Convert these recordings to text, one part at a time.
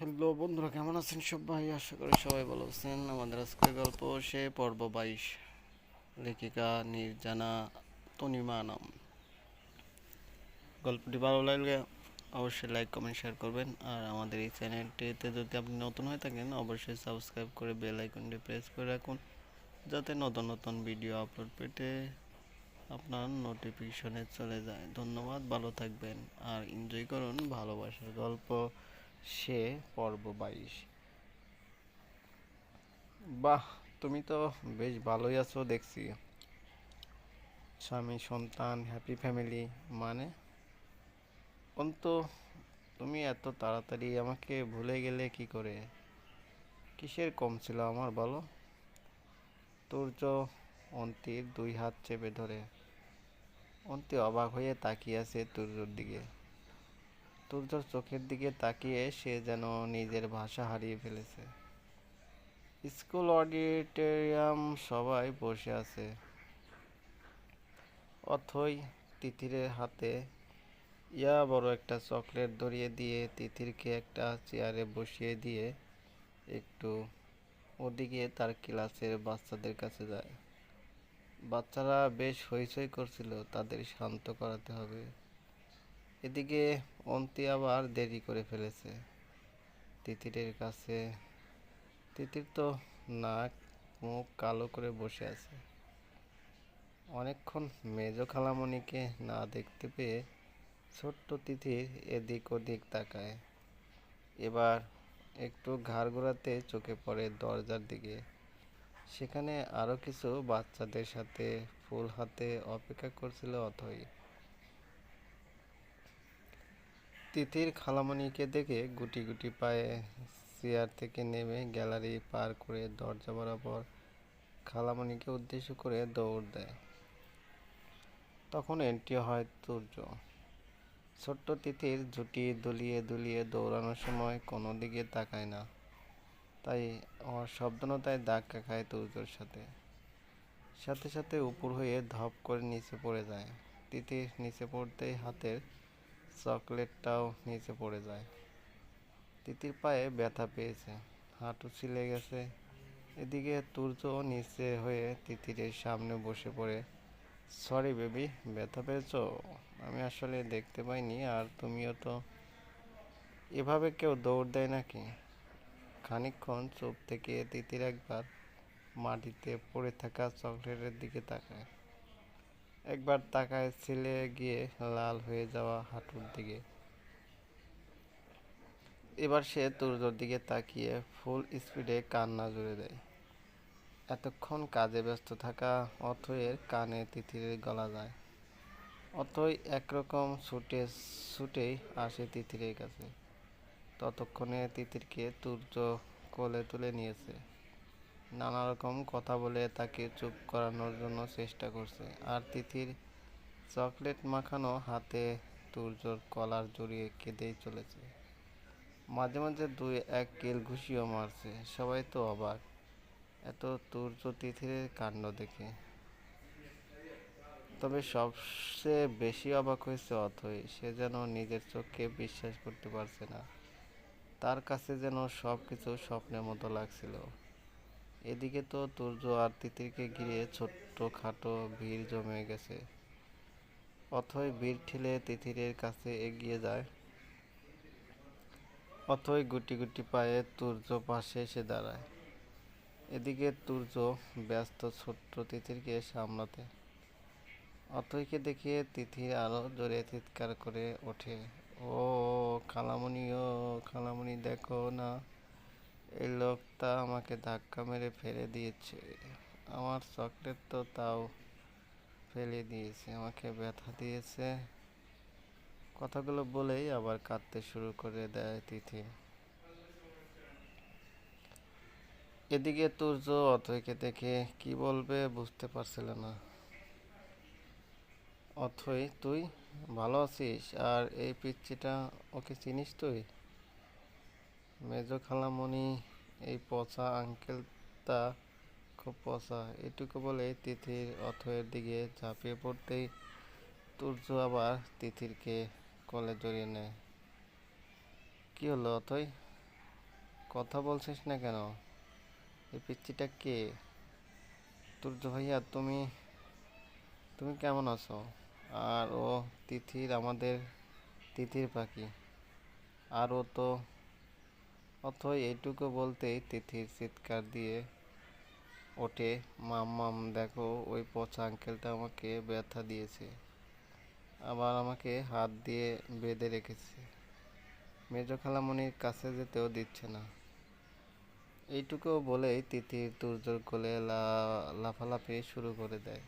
Hello বন্ধুরা, কেমন আছেন সবাই? আশা করি সবাই ভালো আছেন। আমাদের আজকের গল্প সে পর্ব বাইশ। লেখিকা নির্জানা তনিমা নাম। গল্পটি ভালো লাগলে অবশ্যই লাইক, কমেন্ট, শেয়ার করবেন। আর আমাদের এই চ্যানেলটিতে যদি আপনি নতুন হয়ে থাকেন, অবশ্যই সাবস্ক্রাইব করে বেল আইকনটি প্রেস করে রাখুন, যাতে নতুন নতুন ভিডিও আপলোড পেতে আপনার নোটিফিকেশনে চলে যায়। ধন্যবাদ, ভালো থাকবেন আর এনজয় করুন ভালোবাসার গল্প। সে পর্ব বাইশ। বাহ, তুমি তো বেশ ভালোই আছো দেখছি। স্বামী, সন্তান হ্যাপি ফ্যামিলি মানে? অন্ত, তুমি এত তাড়াতাড়ি আমাকে ভুলে গেলে কি করে? কিসের কম ছিল আমার বলো? তুর্য অন্তির দুই হাত চেপে ধরে। অন্তি অবাক হয়ে তাকিয়ে আছে তুর্যর দিকে। তুর্যর চোখের দিকে তাকিয়ে সে যেন নিজের ভাষা হারিয়ে ফেলেছে। স্কুল অডিটোরিয়াম সবাই বসে আছে। অথই তিতিরের হাতে ইয়া বড় একটা চকলেট ধরিয়ে দিয়ে তিতিরকে একটা চেয়ারে বসিয়ে দিয়ে একটু ওদিকে তার ক্লাসের বাচ্চাদের কাছে যায়। বাচ্চারা বেশ হইচই করছিল, তাদের শান্ত করাতে হবে। এদিকে অন্তি আবার দেরি করে ফেলেছে। তিতিরের কাছে, তিতির তো নাক মুখ কালো করে বসে আছে। অনেকক্ষণ মেজ খালামণিকে না দেখতে পেয়ে ছোট্ট তিথির এদিক ওদিক তাকায়। এবার একটু ঘাড় ঘোরাতে চোখে পড়ে দরজার দিকে। সেখানে আরও কিছু বাচ্চাদের সাথে ফুল হাতে অপেক্ষা করছিল অথই। তিথির খালামণিকে দেখে গুটি গুটি পায়ে চেয়ার থেকে নেমে গ্যালারি পার করে দরজা বরাবর খালামণিকে উদ্দেশ্য করে দৌড় দেয়। তখন এন্ট্রি হয় তুর্য ছোট্ট তিথির ঝুঁটি দুলিয়ে দুলিয়ে দৌড়ানোর সময় কোনো দিকে তাকায় না। তাই অসাবধানতায় ধাক্কা খায় তুর্যর সাথে। সাথে সাথে উপর হয়ে ধপ করে নিচে পড়ে যায়। তিথির নিচে পড়তেই হাতের চকলেটটাও নিচে পড়ে যায়। তিতির পায়ে ব্যথা পেয়েছে, হাঁটু ছিলে গেছে। এদিকে তুর্য নিচে হয়ে তিতিরের সামনে বসে পড়ে। সরি বেবি ব্যথা পেয়েছ? আমি আসলে দেখতে পাইনি, আর তুমিও তো এভাবে কেউ দৌড় দেয় নাকি? খানিকক্ষণ চোখ থেকে তিতির একবার মাটিতে পড়ে থাকা চকলেটের দিকে তাকায়। একবার তাকায় ছিলে গিয়ে লাল হয়ে যাওয়া হাঁটুর দিকে। এবার সে তুর্যর দিকে তাকিয়ে ফুল স্পিডে কান্না জুড়ে দেয়। এতক্ষণ কাজে ব্যস্ত থাকা অথয়ের কানে তিতিরের গলা যায়। অথই একরকম ছুটে, ছুটেই আসে তিতিরের কাছে। ততক্ষণে তিতিরকে তুর্য কোলে তুলে নিয়েছে। নানা রকম কথা বলে তাকে চুপ করানোর জন্য চেষ্টা করছে। আর তিথির চকলেট মাখানো হাতে তুর্যর কলার জড়িয়ে কেঁদেই চলেছে। মাঝে মাঝে দুই এক কেল ঘুষিও মারছে। সবাই তো অবাক। এত তুর্য তিথিরের কাণ্ড দেখে। তবে সবচেয়ে বেশি অবাক হয়েছে অথই, সে যেন নিজের চোখকে বিশ্বাস করতে পারছে না। তার কাছে যেন সব কিছু স্বপ্নের মতো লাগছিল। এদিকে তো তুর্য আর তিতিরকে ঘিরে ছোট্ট খাটো ভিড় জমে গেছে। অথই ভিড় ঠেলে তিতিরের কাছে এগিয়ে যায়। অথই গুটি গুটি পায়ে তুর্য পাশে এসে দাঁড়ায়। এদিকে তুর্য ব্যস্ত ছোট্ট তিথিরকে সামলাতে। অথইকে দেখে তিথির আরও জোরে চিৎকার করে ওঠে। ও খালামণি ও খালামণি দেখো না। এই লোকটা আমাকে ধাক্কা মেরে ফেলে দিয়েছে। আমার চকলেট তো তাও ফেলে দিয়েছে, আমাকে ব্যথা দিয়েছে। কথাগুলো বলেই আবার কাঁদতে শুরু করে দেয় তিথি। এদিকে তুর্য অথইকে দেখে কি বলবে বুঝতে পারছিল না। অথই, তুই ভালো আছিস? আর এই পিচ্চিটা ওকে চিনিস তুই? মেজো খালামণি, এই পচা আঙ্কেলটা খুব পচা। এটুকু বলে তিথির অথয়ের দিকে ঝাঁপিয়ে পড়তেই তুর্য আবার তিথিরকে কলে জড়িয়ে নেয়। কি হলো অথই? কথা বলছিস না কেন? এই পিচ্চিটা কে? তুর্য ভাইয়া, তুমি তুমি কেমন আছো? আর ও তিথির, আমাদের তিথির পাখি। আর ও তো অথই এইটুকু বলতেই তিথির চিৎকার দিয়ে ওঠে, মাম মাম, দেখো, ওই পচা আঙ্কেলটা আমাকে ব্যথা দিয়েছে। আবার আমাকে হাত দিয়ে বেঁধে রেখেছে। মেজ খালামণির কাছে যেতেও দিচ্ছে না। এইটুকু বলেই তিতির তুর্যর কোলে লাফালাফি শুরু করে দেয়।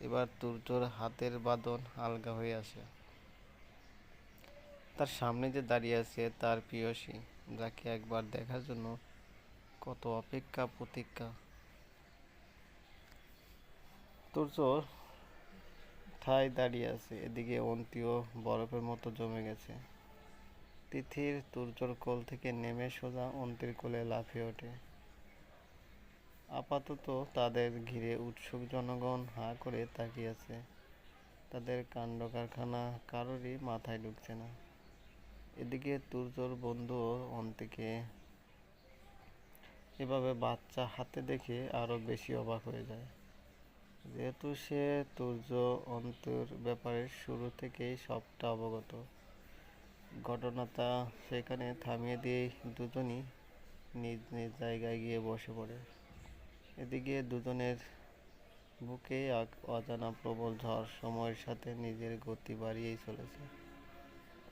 এবার তুর্যর হাতের বাঁধন আলগা হয়ে আসে। তার সামনে যে দাঁড়িয়ে আছে তার প্রিয়সী। যাকে একবার দেখার জন্য কত অপেক্ষা প্রতীক্ষা তুর্য ঠায় দাঁড়িয়ে আছে, এদিকে অন্তিও বরফের মতো জমে গেছে। তিথির তুর্যর কোল থেকে নেমে সোজা অন্তির কোলে লাফিয়ে ওঠে। আপাতত তাদের ঘিরে উৎসুক জনগণ হা করে তাকিয়ে আছে। তাদের কাণ্ড কারখানা কারোরই মাথায় ঢুকছে না। এদিকে তুর্যর বন্ধুও অন্তিকে এভাবে বাচ্চা হাতে দেখে আরও বেশি অবাক হয়ে যায়। যেহেতু সে তুর্য অন্তর ব্যাপারে শুরু থেকেই সবটা অবগত, ঘটনাটা সেখানে থামিয়ে দিয়ে দুজনই নিজ নিজ জায়গায় গিয়ে বসে পড়ে। এদিকে দুজনের বুকে এক অজানা প্রবল ঝড় সময়ের সাথে নিজের গতি বাড়িয়েই চলেছে।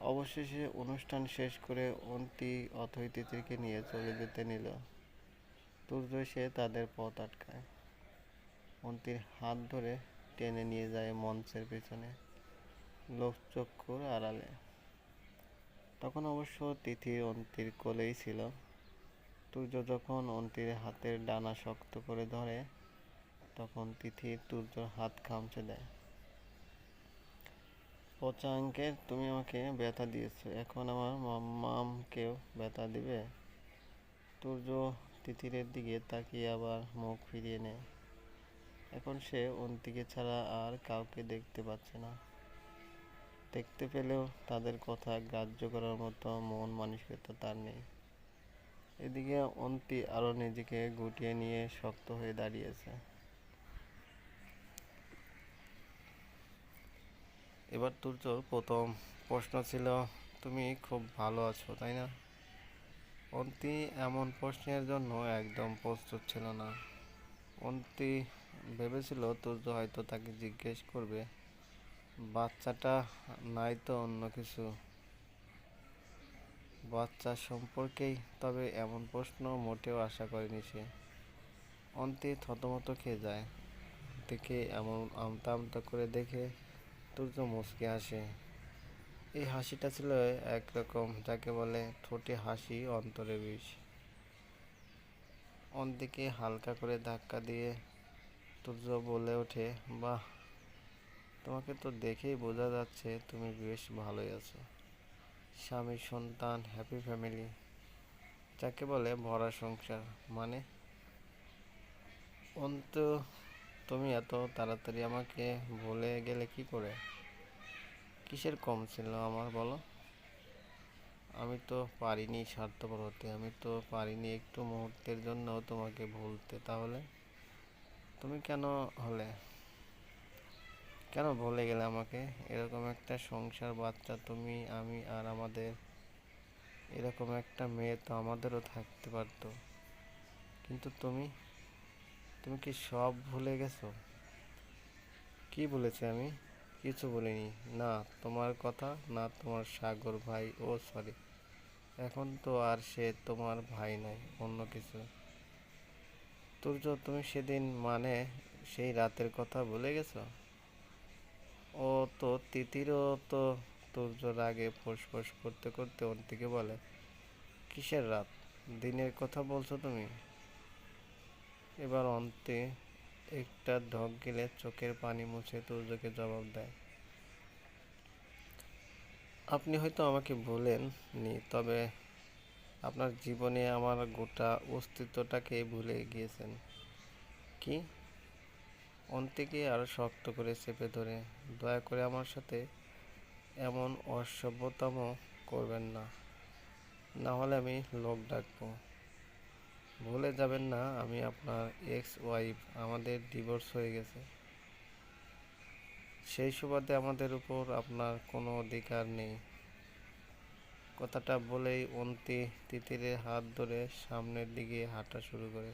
অবশেষে অনুষ্ঠান শেষ করে অন্তি অথৈ তিতিরকে নিয়ে চলে যেতে নিল। সে তাদের পথ আটকায়। অন্তির হাত ধরে টেনে নিয়ে যায় মঞ্চের পেছনে লোকচক্ষুর আড়ালে। তখন অবশ্য তিথি অন্তির কোলেই ছিল। তুর্য যখন অন্তির হাতের ডানা শক্ত করে ধরে, তখন তিথি তুর্যর হাত খামচে দেয়। পচা আঙ্কেল তুমি আমাকে ব্যথা দিয়েছ। এখন আমার মামকেও ব্যথা দিবে? তুর্য তিথিরের দিকে তাকিয়ে আবার মুখ ফিরিয়ে নেয়। এখন সে অন্তিকে ছাড়া আর কাউকে দেখতে পাচ্ছে না। দেখতে পেলেও তাদের কথা গ্রাহ্য করার মতো মন মানসিকতা তার নেই। এদিকে অন্তি আরও নিজেকে গুটিয়ে নিয়ে শক্ত হয়ে দাঁড়িয়েছে। এবার তুর্যর প্রথম প্রশ্ন ছিল, তুমি খুব ভালো আছো, তাই না? অন্তি এমন প্রশ্নের জন্য একদম প্রস্তুত ছিল না। অন্তি ভেবেছিল তুর্য হয়তো তাকে জিজ্ঞেস করবে, বাচ্চাটা নাই তো অন্য কিছু? বাচ্চা সম্পর্কেই? তবে এমন প্রশ্ন মোটেও আশা করেনি সে। অন্তি থতমত খেয়ে যায়, দেখে এমন আমতা আমতা করে দেখে তুর্য মুচকে হাসে। এই হাসিটা ছিল একরকম, যাকে বলে ঠোঁটে হাসি, অন্তরে বিষ। অন্তিকে হালকা করে ধাক্কা দিয়ে তুর্য বলে ওঠে, বাহ, তোমাকে তো দেখেই বোঝা যাচ্ছে তুমি বেশ ভালোই আছো। স্বামী, সন্তান হ্যাপি ফ্যামিলি যাকে বলে ভরা সংসার। মানে অন্ত তুমি এত তাড়াতাড়ি আমাকে ভুলে গেলে কি করে? কিসের কম ছিল আমার বলো? আমি তো পারিনি স্বার্থপর হতে, আমি তো পারিনি একটু মুহূর্তের জন্য তোমাকে ভুলতে, তাহলে? তুমি কেন হলে? কেন ভুলে গেলে আমাকে? এরকম একটা সংসার বাচ্চা তুমি, আমি আর আমাদের, এরকম একটা মেয়ে তো আমাদেরও থাকতে পারতো। কিন্তু তুমি তুমি কি সব ভুলে গেছো? কি বলেছি আমি? কিছু বলিনি। না, তোমার কথা, না তোমার সাগর ভাই, ও সরি। এখন তো আর সে তোমার ভাই নাই, অন্য কিছু। তুর্য তুমি সেদিন মানে সেই রাতের কথা ভুলে গেছো? ও তো তিতিরও তো তুর্যর আগে ফোঁস করতে করতে ওর দিকে বলে, কিসের রাত? দিনের কথা বলছো তুমি? এবার অন্তে একটা ঢক গেলে চোখের পানি মুছে তুর্যকে জবাব দেয়। আপনি হয়তো আমাকে ভুলেন নি তবে আপনার জীবনে আমার গোটা অস্তিত্বটাকে ভুলে গিয়েছেন। কি? অন্তেকে আরও শক্ত করে চেপে ধরে, দয়া করে আমার সাথে এমন অসভ্যতম করবেন না। না হলে আমি লোক ডাকবো। ভুলে যাবেন না, আমি আপনার এক্স ওয়াইফ আমাদের ডিভোর্স হয়ে গেছে। সেই সুবাদে আমাদের উপর আপনার কোনো অধিকার নেই। কথাটা বলেই অন্তি তিতিরের হাত ধরে সামনের দিকে হাঁটা শুরু করে।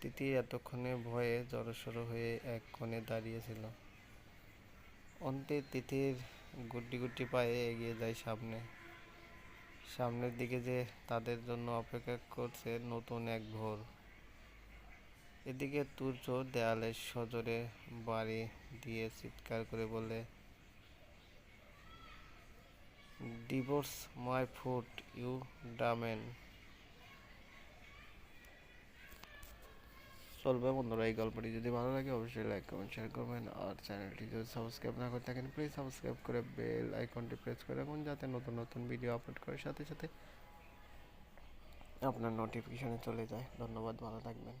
তিতির এতক্ষণে ভয়ে জড়সড় হয়ে এক কোণে দাঁড়িয়েছিল অন্তে তিতির গুটি গুটি পায়ে এগিয়ে যায় সামনে। সামনের দিকে যে তাদের জন্য অপেক্ষা করছে নতুন এক ভোর। এদিকে তুর্য দেয়ালে সজোরে বাড়ি দিয়ে চিৎকার করে বলে divorce my foot you damn চলবে বন্ধুরা এই গল্পটি। যদি ভালো লাগে অবশ্যই লাইক কমেন্ট শেয়ার করবেন আর চ্যানেলটি যদি সাবস্ক্রাইব না করে থাকেন প্লিজ সাবস্ক্রাইব করে বেল আইকনটি প্রেস করে রাখুন যাতে নতুন নতুন ভিডিও আপলোড করার সাথে সাথে আপনার নোটিফিকেশনে চলে যায়। ধন্যবাদ, ভালো থাকবেন।